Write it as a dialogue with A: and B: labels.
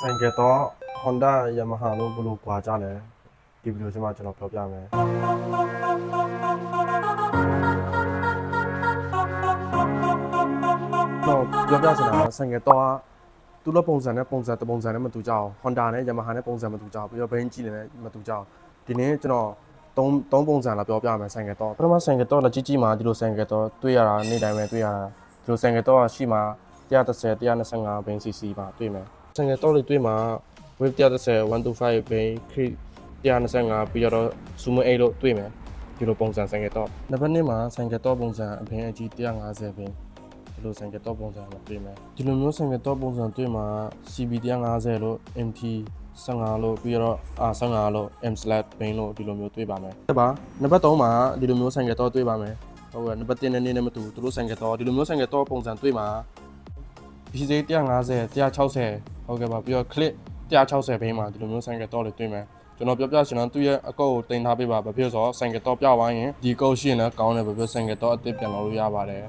A: ဆိုင်ကယ်တော့ Honda Yamaha လို့ဘယ်လိုကွာကြလဲဒီဗီဒီယိုထဲမှာကျွန်တော်ပြောပြမယ်တော့ပြောပြချင်တာကဆိုင်ကယ်တော့သူ့လိုပုံစံနဲ့ပုံစံတပုံစံနဲ့မတူကြအောင် Honda နဲ့ Yamaha နဲ့ပုံစံမတူကြအောင်ပြီးတော့ Bain ကြည့်လည်းမတူကြအောင်ဒီနေ့ကျွန်တော်သုံးသုံးပုံစံလာပြောပြမယ်ဆိုင်ကယ်တော့ပထမဆိုင်ကယ်တော့လက်ကြီးကြီးမှာဒီလိုဆိုင်ကယ်တော့တွေ့ရတာနေ့တိုင်းပဲတွေ့ရတာဒီလိုဆိုင်ကယ်တော့ရှိမှာ130 125 Bain cc ပါတွေ့မယ် ဆိုင်ကယ်တော့လေးတွေ့မှာ wave 130 125 Bain Creed 125ပြီးတော့ Sumo 8လို့တွေ့မယ်ဒီလိုပုံစံဆိုင်ကယ်တော့နံပါတ်1မှာဆိုင်ကယ်တော့ပုံစံအဘင်အကြီး150 Bain ဒီလိုဆိုင်ကယ်တော့ပုံစံမှာတွေ့မယ်ဒီလိုမျိုးဆိုင်ကယ်တော့ပုံစံတွေ့မှာ CB 150လို့ MT 15လို့ပြီးတော့ R15 လို့ M slash Bain လို့ဒီလိုမျိုးတွေ့ပါမယ်ဟုတ်ပါနံပါတ်3မှာဒီလိုမျိုးဆိုင်ကယ်တော့တွေ့ပါမယ်ဟုတ်ကဲ့နံပါတ်1နဲ့2နဲ့မတူသူတို့ဆိုင်ကယ်တော့ဒီလိုမျိုးဆိုင်ကယ်တော့ပုံစံတွေ့မှာ BC 150 160 ဟုတ်ကဲ့ပါပြီးတော့ clip 160ဘိန်းမှာဒီလိုမျိုးဆိုင်ကယ်တော့လေးတွေ့မယ်ကျွန်တော်ပြောပြချင်တာသူ့ရဲ့အကောက်ကိုတင်ထားပေးပါဘာဖြစ်လို့လဲဆိုတော့ဆိုင်ကယ်တော့ပြသွားရင်ဒီကောက်ရှိရင်လည်းကောင်းတယ်ဘာဖြစ်လို့ဆိုင်ကယ်တော့အစ်စ်ပြန်လာလို့ရပါတယ်